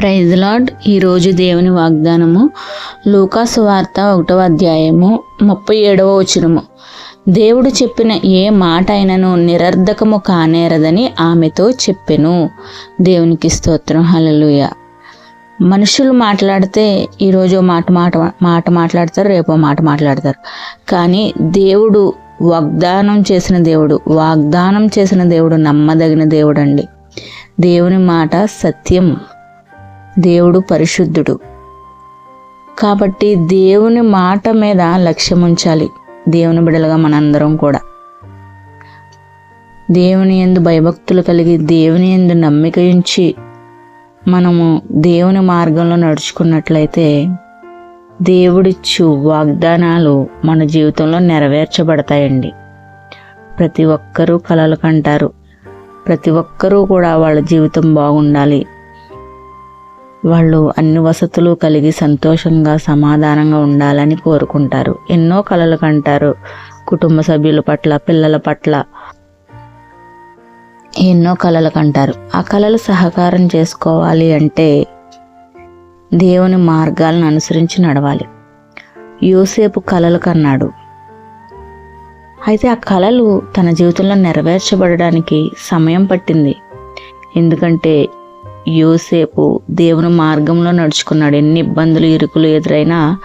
Praise lord ఈరోజు దేవుని వాగ్దానము. లూకాసు వార్త ఒకటవ అధ్యాయము ముప్పై ఏడవ వచనము. దేవుడు చెప్పిన ఏ మాట అయినను నిరర్ధకము కానేరదని ఆమెతో చెప్పెను. దేవునికి స్తోత్రం. హలలుయ మనుషులు మాట్లాడితే ఈరోజు మాట మాట మాట మాట్లాడతారు రేపో మాట మాట్లాడతారు. కానీ దేవుడు వాగ్దానం చేసిన దేవుడు వాగ్దానం చేసిన దేవుడు నమ్మదగిన దేవుడు అండి దేవుని మాట సత్యం దేవుడు పరిశుద్ధుడు. కాబట్టి దేవుని మాట మీద లక్ష్యం ఉంచాలి దేవుని బిడలుగా మనందరం కూడా. దేవుని ఎందు భయభక్తులు కలిగి దేవుని ఎందు నమ్మిక ఉంచి మనము దేవుని మార్గంలో నడుచుకున్నట్లయితే దేవుడిచ్చు వాగ్దానాలు మన జీవితంలో నెరవేర్చబడతాయండి. ప్రతి ఒక్కరూ కలలు కంటారు. ప్రతి ఒక్కరూ కూడా వాళ్ళ జీవితం బాగుండాలి. వాళ్ళు అన్ని వసతులు కలిగి సంతోషంగా సమాధానంగా ఉండాలని కోరుకుంటారు. ఎన్నో కలలు కంటారు కుటుంబ సభ్యుల పట్ల పిల్లల పట్ల. ఎన్నో కలలు కంటారు. ఆ కళలు సహకారం చేసుకోవాలి అంటే దేవుని మార్గాలను అనుసరించి నడవాలి. యోసేపు కలలు కన్నాడు. అయితే ఆ కళలు తన జీవితంలో నెరవేర్చబడడానికి సమయం పట్టింది. ఎందుకంటే యోసేపు దేవుని మార్గంలో నడుచుకున్నాడు. ఎన్ని ఇబ్బందులు ఇరుకులు ఎదురైనా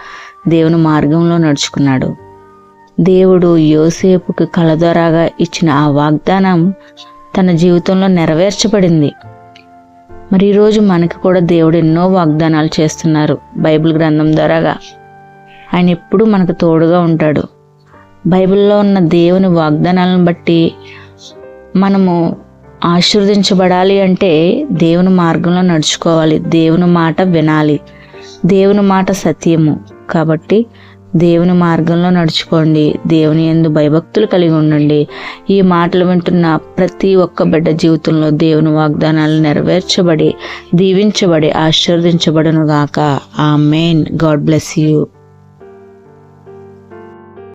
దేవుని మార్గంలో నడుచుకున్నాడు. దేవుడు యోసేపుకి కళ ద్వారాగా ఇచ్చిన ఆ వాగ్దానం తన జీవితంలో నెరవేర్చబడింది. మరి ఈరోజు మనకి కూడా దేవుడు ఎన్నో వాగ్దానాలు చేస్తున్నారు బైబిల్ గ్రంథం ద్వారాగా. ఆయన ఎప్పుడూ మనకు తోడుగా ఉంటాడు. బైబిల్లో ఉన్న దేవుని వాగ్దానాలను బట్టి మనము ఆశీర్వదించబడాలి అంటే దేవుని మార్గంలో నడుచుకోవాలి. దేవుని మాట వినాలి. దేవుని మాట సత్యము. కాబట్టి దేవుని మార్గంలో నడుచుకోండి. దేవుని ఎందు భయభక్తులు కలిగి ఉండండి. ఈ మాటలు వింటున్న ప్రతి ఒక్క బిడ్డ జీవితంలో దేవుని వాగ్దానాలు నెరవేర్చబడి దీవించబడి ఆశీర్వదించబడును గాక ఆ మెయిన్ గాడ్ బ్లెస్ యూ.